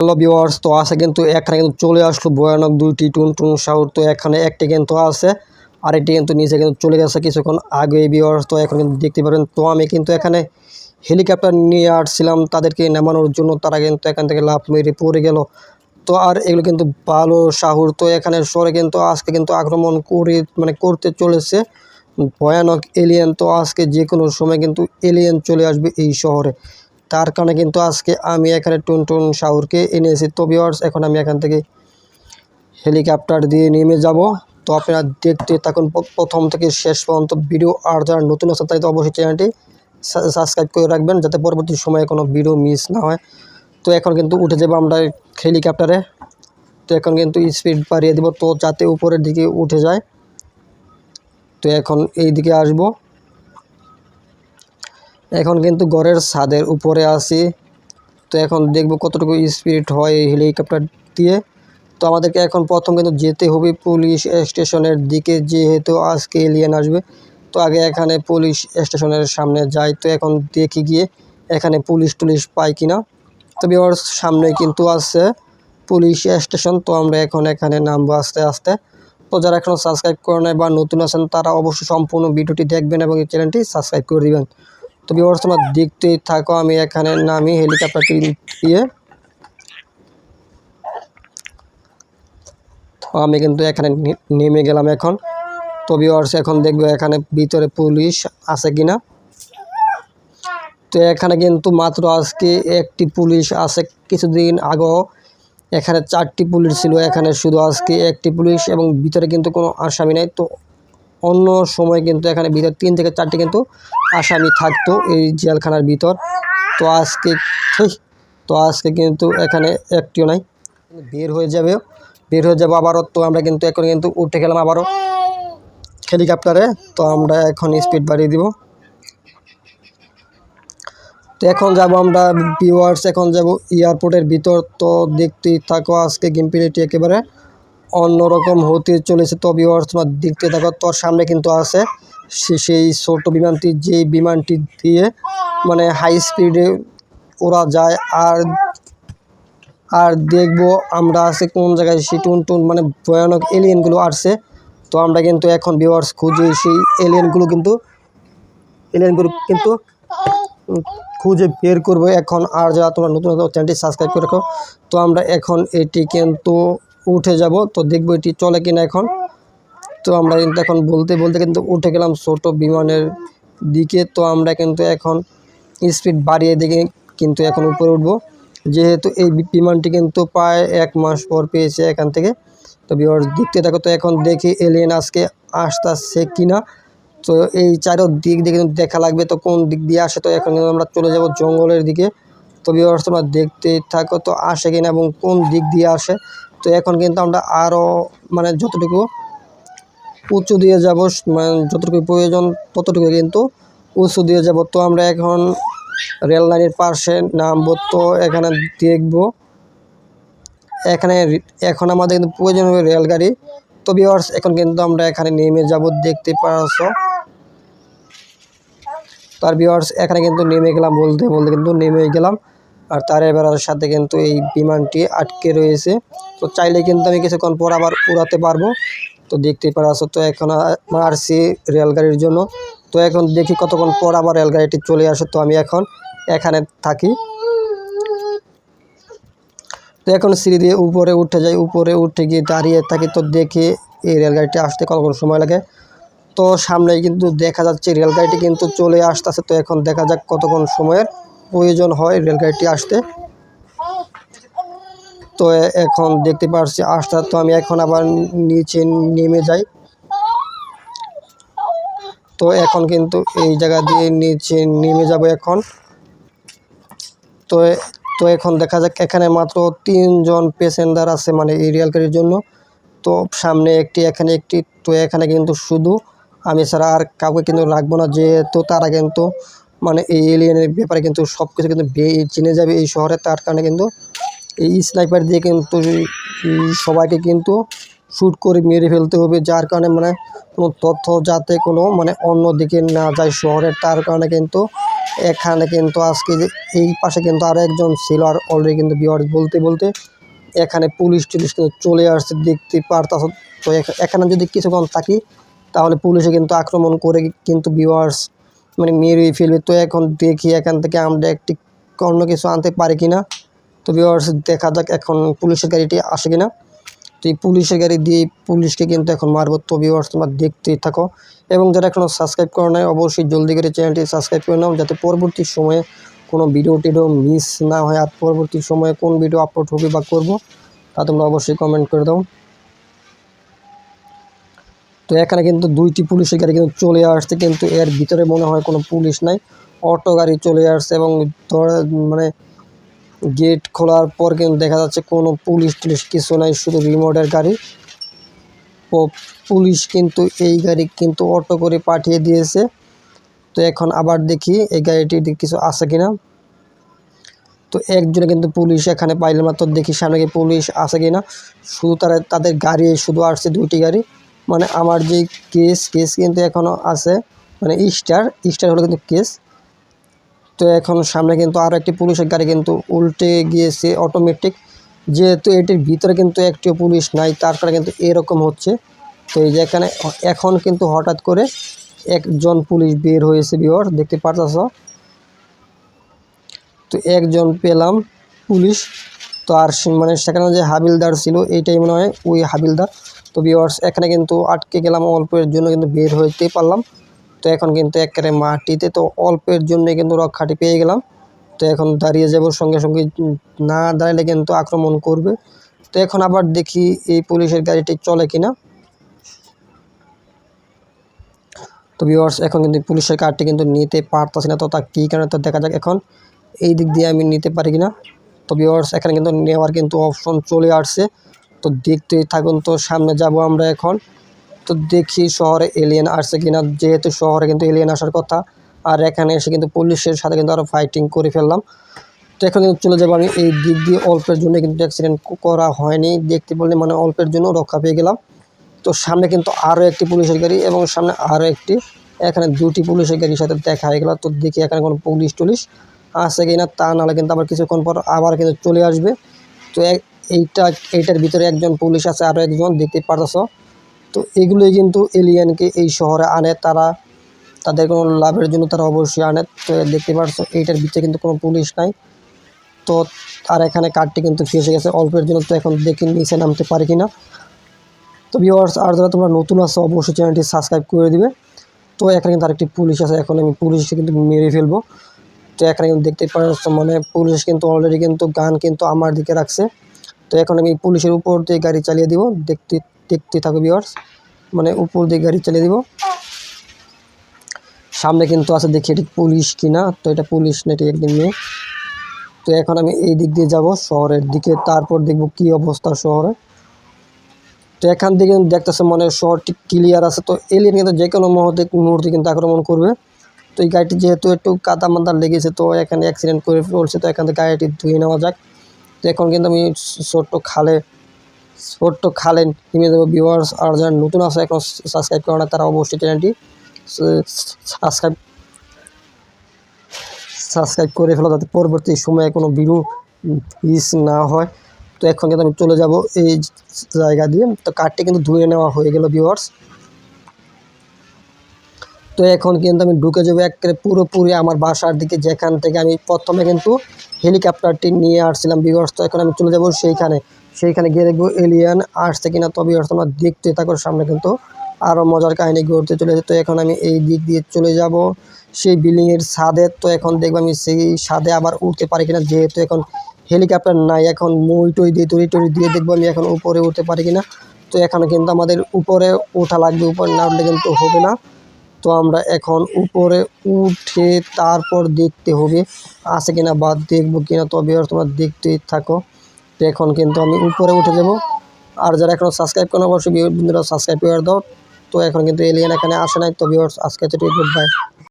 Hello viewers তো আছে কিন্তু এখানে কিন্তু চলে আসলো ভয়ানক দুইটি টুন সাউর তো এখানে একটি কিন্তু আছে, আরেকটি কিন্তু নিচে কিন্তু চলে গেছে কিছুক্ষণ আগে ভিওয়ার্স তো এখন কিন্তু দেখতে পারেন, তো আমি কিন্তু এখানে হেলিকপ্টার নিয়ে আসছিলাম তাদেরকে নামানোর জন্য, তারা কিন্তু এখান থেকে লাফ মেরে পড়ে গেল। তো আর এগুলো কিন্তু ভালো শাহুর তো এখানে সরে কিন্তু আজকে কিন্তু আক্রমণ করে মানে করতে চলেছে ভয়ানক এলিয়েন তো আজকে যে কোনো সময় কিন্তু এলিয়েন চলে আসবে এই শহরে। তার কারণে কিন্তু আজকে আমি এখানে টুনটুন শাহুরকে এনেছি। তো ভিওয়ার্স এখন আমি এখান থেকে হেলিকপ্টার দিয়ে নেমে যাব। তো আপনারা দেখতে থাকুন প্রথম থেকে শেষ পর্যন্ত ভিডিও আর যারা নতুন আছে তাই তো অবশ্যই চ্যানেলটি সাবস্ক্রাইব করে রাখবেন, যাতে পরবর্তী সময়ে কোনো ভিডিও মিস না হয়। তো এখন কিন্তু উঠে যাব আমরা হেলিকপ্টারে তো এখন কিন্তু স্পিড বাড়িয়ে দেবো, তো যাতে উপরের দিকে উঠে যায়। তো এখন এই দিকে আসব। এখন কিন্তু ঘরের ছাদের উপরে আছি। তো এখন দেখব কতটুকু স্পিড হয় এই হেলিকপ্টার দিয়ে। তো আমাদেরকে এখন প্রথম কিন্তু যেতে হবে পুলিশ স্টেশনের দিকে, যেহেতু আজকে এলিয়েন আসবে। তো আগে এখানে পুলিশ স্টেশনের সামনে যাই। তো এখন দেখি গিয়ে এখানে পুলিশ টুলিশ পাই কিনা। তবে ওর সামনে কিন্তু আছে পুলিশ স্টেশন তো আমরা এখন এখানে নামবো আস্তে আস্তে। তো যারা এখনও সাবস্ক্রাইব করে নেয় বা নতুন আছেন, তারা অবশ্যই সম্পূর্ণ ভিডিওটি দেখবেন এবং এই চ্যানেলটি সাবস্ক্রাইব করে দিবেন। তো বিবর্স তোমার দেখতেই থাকো, আমি এখানে নামি হেলিকপ্টারটি দিয়ে তো আমি কিন্তু এখানে নেমে গেলাম এখন। তো বিওয়ার্স এখন দেখব এখানে ভিতরে পুলিশ আছে কিনা। তো এখানে কিন্তু মাত্র আজকে একটি পুলিশ আছে কিছুদিন আগেও। এখানে চারটি পুলিশ ছিল, এখানে শুধু আজকে একটি পুলিশ এবং ভিতরে কিন্তু কোনো আসামি নেই। তো অন্য সময় কিন্তু এখানে ভিতরে তিন থেকে চারটি কিন্তু আসামি থাকতো এই জেলখানার ভিতর। তো আজকে হেই, তো আজকে কিন্তু এখানে একটিও নাই। বের হয়ে যাবে বের হয়ে যাব আবারও। তো আমরা কিন্তু এখন কিন্তু উঠে গেলাম আবারও হেলিকপ্টারে। তো আমরা এখন স্পিড বাড়িয়ে দিব। তো এখন যাব আমরা ভিউয়ার্স এখন যাব এয়ারপোর্টের ভিতর। তো দেখতেই থাকো আজকে গেম প্লেটি একেবারে অন্যরকম হতে চলেছে। তো ভিওয়ার্স তোমার দেখতে থাকো তোর সামনে কিন্তু আছে। সেই ছোট বিমানটি যে বিমানটি দিয়ে মানে হাই স্পিডে ওরা যায়, আর আর দেখব আমরা আছে কোন জায়গায় সেই টুন টুন মানে ভয়ানক এলিয়েনগুলো আসছে। তো আমরা কিন্তু এখন ভিউয়ার্স খুঁজে সেই এলিয়েনগুলো কিন্তু এলিয়েনগুলো কিন্তু খুঁজে বের করব এখন। আর যারা তোমরা নতুন নতুন চ্যানেলটি সাবস্ক্রাইব করে রাখো। তো আমরা এখন এটি কিন্তু উঠে যাব। তো দেখব এটি চলে কিনা এখন। তো আমরা কিন্তু এখন বলতে বলতে কিন্তু উঠে গেলাম ছোট বিমানের দিকে। তো আমরা কিন্তু এখন স্পিড বাড়িয়ে দিকে কিন্তু এখন উপরে উঠবো। যেহেতু এই বিমানটি কিন্তু প্রায় এক মাস পর পেয়েছে এখান থেকে। তো বিবার দেখতে থাকো, তো এখন দেখি এলিয়েন আজকে আসতেছে কিনা। তো এই চারো দিক দিয়ে কিন্তু দেখা লাগবে, তো কোন দিক দিয়ে আসে, তো এখন কিন্তু আমরা চলে যাব জঙ্গলের দিকে। তো বিবার তোমরা দেখতে থাকো, তো আসে কিনা এবং কোন দিক দিয়ে আসে। তো এখন কিন্তু আমরা আরও মানে যতটুকু উঁচু দিয়ে যাব মানে যতটুকু প্রয়োজন ততটুকু কিন্তু উঁচু দিয়ে যাব। তো আমরা এখন রেল লাইনের পাশে নামবো, তো এখানে দেখব। এখানে এখন আমাদের কিন্তু প্রয়োজন হবে রেলগাড়ি। তো ভিওয়ার্স এখন কিন্তু আমরা এখানে নেমে যাব, দেখতে পারছ তার ভিওয়ার্স এখানে কিন্তু নেমে গেলাম বলতে বলতে কিন্তু নেমে গেলাম। আর তার বেড়ার সাথে কিন্তু এই বিমানটি আটকে রয়েছে। তো চাইলে কিন্তু আমি কিছুক্ষণ পর আবার উড়াতে পারব। তো দেখতে পারছ তো এখন আসছি রেলগাড়ির জন্য। তো এখন দেখি কতক্ষণ পর আবার রেলগাড়িটি চলে আসে। তো আমি এখন এখানে থাকি। তো এখন সিঁড়ি দিয়ে উপরে উঠে যাই। উপরে উঠে গিয়ে দাঁড়িয়ে থাকি। তো দেখি এই রেলগাড়িটি আসতে কতক্ষণ সময় লাগে। তো সামনে কিন্তু দেখা যাচ্ছে রেলগাড়িটি কিন্তু চলে আসতেছে। তো এখন দেখা যাক কতক্ষণ সময়ের প্রয়োজন হয় রেলগাড়িটি আসতে। তো এখন দেখতে পাচ্ছি আসতে তো আমি এখন আবার নিচে নেমে যাই। তো এখন কিন্তু এই জায়গা দিয়ে নিচে নেমে যাব এখন। তো তো এখন দেখা যাক, এখানে মাত্র তিনজন প্যাসেঞ্জার আছে মানে এই রেলগাড়ির জন্য। তো সামনে একটি, এখানে একটি, তো এখানে কিন্তু শুধু আমি ছাড়া আর কাউকে কিন্তু রাখব না, যেহেতু তারা কিন্তু মানে এই এলিয়েনের ব্যাপারে কিন্তু সব কিছু কিন্তু চিনে যাবে এই শহরে, তার কারণে কিন্তু এই স্নাইপার দিয়ে কিন্তু সবাইকে কিন্তু শ্যুট করে মেরে ফেলতে হবে। যার কারণে মানে কোনো তথ্য যাতে কোনো মানে অন্য দিকে না যায় শহরের, তার কারণে কিন্তু এখানে কিন্তু আজকে যে এই পাশে কিন্তু আরও একজন ছিল আর অলরেডি কিন্তু বিওয়ার্স বলতে বলতে এখানে পুলিশ টুলিশ কিন্তু চলে আসছে, দেখতে পারতাছ। তো এখানে যদি কিছুক্ষণ থাকি, তাহলে পুলিশে কিন্তু আক্রমণ করে কিন্তু বিওয়ার্স মানে মেরে ফেলবে। তো এখন দেখি এখান থেকে আমরা একটি অন্য কিছু আনতে পারি কিনা। তো বিওয়ার্স দেখা যাক এখন পুলিশের গাড়িটি আসে কিনা। তো এই পুলিশের গাড়ি দিয়ে পুলিশকে কিন্তু এখন মারবো। তো ভিউয়ার্স তোমরা দেখতেই থাকো। এবং যারা এখনও সাবস্ক্রাইব করে নাই, অবশ্যই জলদি করে চ্যানেলটি সাবস্ক্রাইব করে নাও, যাতে পরবর্তী সময়ে কোনো ভিডিও টিডিও মিস না হয়। আর পরবর্তী সময়ে কোন ভিডিও আপলোড হবে বা করব, তা তোমরা অবশ্যই কমেন্ট করে দাও। তো এখানে কিন্তু দুইটি পুলিশের গাড়ি কিন্তু চলে আসছে, কিন্তু এর ভিতরে মনে হয় কোনো পুলিশ নাই। অটো গাড়ি চলে আসছে এবং মানে গেট খোলার পর কিন্তু দেখা যাচ্ছে কোনো পুলিশ টুলিশ কিছু নাই, শুধু রিমোটের গাড়ি। পুলিশ কিন্তু এই গাড়ি কিন্তু অটো করে পাঠিয়ে দিয়েছে। তো এখন আবার দেখি এই গাড়িটির কিছু আছে কিনা। তো একজনে কিন্তু পুলিশ এখানে পাইলে মাত্র দেখি সামনে গিয়ে পুলিশ আছে কিনা। শুধু তারা, তাদের গাড়ি, শুধু আসছে দুইটি গাড়ি। মানে আমার যে কেস কেস কিন্তু এখনও আছে। মানে স্টার স্টার হলো কিন্তু কেস তো এখন সামনে কিন্তু আরও একটি পুলিশের গাড়ি কিন্তু উল্টে গিয়েছে অটোমেটিক যেহেতু এটির ভিতরে কিন্তু একটিও পুলিশ নাই, তার তারপরে কিন্তু এরকম হচ্ছে। তো এই যে এখানে এখন কিন্তু হঠাৎ করে একজন পুলিশ বের হয়েছে বিওর দেখতে পারতাছ? তো একজন পেলাম পুলিশ। তো আর মানে সেখানে যে হাবিলদার ছিল, এইটাই মনে হয় ওই হাবিলদার। তো বিওয়ার্স এখানে কিন্তু আটকে গেলাম অল্পের জন্য কিন্তু বের হইতে পারলাম। তো এখন কিন্তু একেবারে মাটিতে তো অল্পের জন্য কিন্তু রক্ষাটি পেয়ে গেলাম। তো এখন দাঁড়িয়ে যাব সঙ্গে সঙ্গে না দাঁড়ালে কিন্তু আক্রমণ করবে। তো এখন আবার দেখি এই পুলিশের গাড়িটি চলে কিনা। তো ভিউয়ার্স এখন কিন্তু পুলিশের কার্ডটি কিন্তু নিতে পারতাছি না। তো তা কী কারণে? তো দেখা যাক এখন এই দিক দিয়ে আমি নিতে পারি কিনা। তো ভিউয়ার্স এখানে কিন্তু নেওয়ার কিন্তু অপশন চলে আসছে। তো দেখতেই থাকুন, তো সামনে যাব আমরা এখন। তো দেখি শহরে এলিয়েন আসছে কিনা। যেহেতু শহরে কিন্তু এলিয়েন আসার কথা, আর এখানে এসে কিন্তু পুলিশের সাথে কিন্তু আরও ফাইটিং করে ফেললাম। তো এখন কিন্তু চলে যাব আমি এই দিক দিয়ে অল্পের জন্য, কিন্তু অ্যাক্সিডেন্ট করা হয়নি। দেখতে বললে মানে অল্পের জন্য রক্ষা পেয়ে গেলাম। তো সামনে কিন্তু আরও একটি পুলিশের গাড়ি এবং সামনে আরও একটি। এখানে দুটি পুলিশের গাড়ির সাথে দেখা হয়ে গেল। তো দেখি এখানে কোনো পুলিশ টুলিশ আছে কি না তা নাহলে কিন্তু আবার কিছুক্ষণ পর আবার কিন্তু চলে আসবে। তো এইটা এইটার ভিতরে একজন পুলিশ আছে আরও একজন, দেখতে পারতেছ? তো এগুলোই কিন্তু এলিয়ানকে এই শহরে আনে, তারা তাদের কোনো লাভের জন্য তারা অবশ্যই আনে। তো দেখতে পারছ, এইটার ভিতরে কিন্তু কোনো পুলিশ নাই। তো আর এখানে কার্ডটি কিন্তু ফেসে গেছে, অল্পের জন্য তো এখন দেখি নিচে নামতে পারি কি না তো ভিওয়ার্স আর যারা তোমরা নতুন আছো, অবশ্যই চ্যানেলটি সাবস্ক্রাইব করে দিবে। তো এখানে কিন্তু আরেকটি পুলিশ আছে, এখন আমি পুলিশকে কিন্তু মেরে ফেলব। তো এখানে কিন্তু দেখতে পাচ্ছ মানে পুলিশ কিন্তু অলরেডি কিন্তু গান কিন্তু আমার দিকে রাখছে। তো এখন আমি পুলিশের উপর দিয়ে গাড়ি চালিয়ে দিব, দেখতে দেখতে থাকো ভিওয়ার্স মানে উপর দিয়ে গাড়ি চালিয়ে দিব। সামনে কিন্তু আছে দেখি এটি পুলিশ কিনা, তো এটা পুলিশ না এটি একদিন মেয়ে। তো এখন আমি এই দিক দিয়ে যাব শহরের দিকে, তারপর দেখব কি অবস্থা শহরে। তো এখান থেকে দেখতেছে মনে শহরটি ক্লিয়ার আছে। তো এলিয়েন কিন্তু যে কোনো মুহূর্তে মুহূর্তে কিন্তু আক্রমণ করবে। তো এই গাড়িটি যেহেতু একটু কাদা মাদা লেগেছে, তো এখানে অ্যাক্সিডেন্ট করে ফেলছে, তো এখান থেকে গাড়িটি ধুয়ে নেওয়া যাক। তো এখন কিন্তু আমি ছোট্ট খালে ছোট্ট খালে নেমে দেবো ভিউয়ার্স আর যারা নতুন আছে, এখন সাবস্ক্রাইব করে না, তারা অবশ্যই চ্যানেলটি সাবস্ক্রাইব সাবস্ক্রাইব করে ফেলো, যাতে পরবর্তী সময়ে কোনো ভিডিও মিস না হয়। তো এখন কিন্তু আমি চলে যাব এই জায়গা দিয়ে। তো কার্ডটি কিন্তু ধুয়ে নেওয়া হয়ে গেল ভিউয়ার্স তো এখন কিন্তু আমি ঢুকে যাব একেবারে পুরোপুরি আমার বাসার দিকে, যেখান থেকে আমি প্রথমে কিন্তু হেলিকপ্টারটি নিয়ে আসছিলাম ভিউয়ার্স তো এখন আমি চলে যাব সেইখানে। সেইখানে গিয়ে দেখব এলিয়ান আসছে কিনা তো ভিউয়ার্স তোমরা দেখতে থাকো, সামনে কিন্তু আরও মজার কাহিনী ঘুরতে চলেছে। তো এখন আমি এই দিক দিয়ে চলে যাব, সেই বিল্ডিংয়ের ছাদে। তো এখন দেখব আমি সেই ছাদে আবার উঠতে পারি কিনা, যেহেতু এখন হেলিকপ্টার নাই, এখন মই টই দিয়ে তৈরি টরি দিয়ে দেখব আমি এখন উপরে উঠতে পারি কিনা। তো এখানে কিন্তু আমাদের উপরে ওঠা লাগবে, উপরে না উঠলে কিন্তু হবে না। তো আমরা এখন উপরে উঠে তারপর দেখতে হবে, আছে কিনা বা দেখব কিনা তবে তোমরা দেখতেই থাকো। তো এখন কিন্তু আমি উপরে উঠে যাব। আর যারা এখনও সাবস্ক্রাইব করেন অবশ্যই বন্ধুরা সাবস্ক্রাইব করে দাও। তো এখন কিন্তু এলিয়ান এখানে আসে নাই। তো ভিউয়ার্স আজকে গুড বাই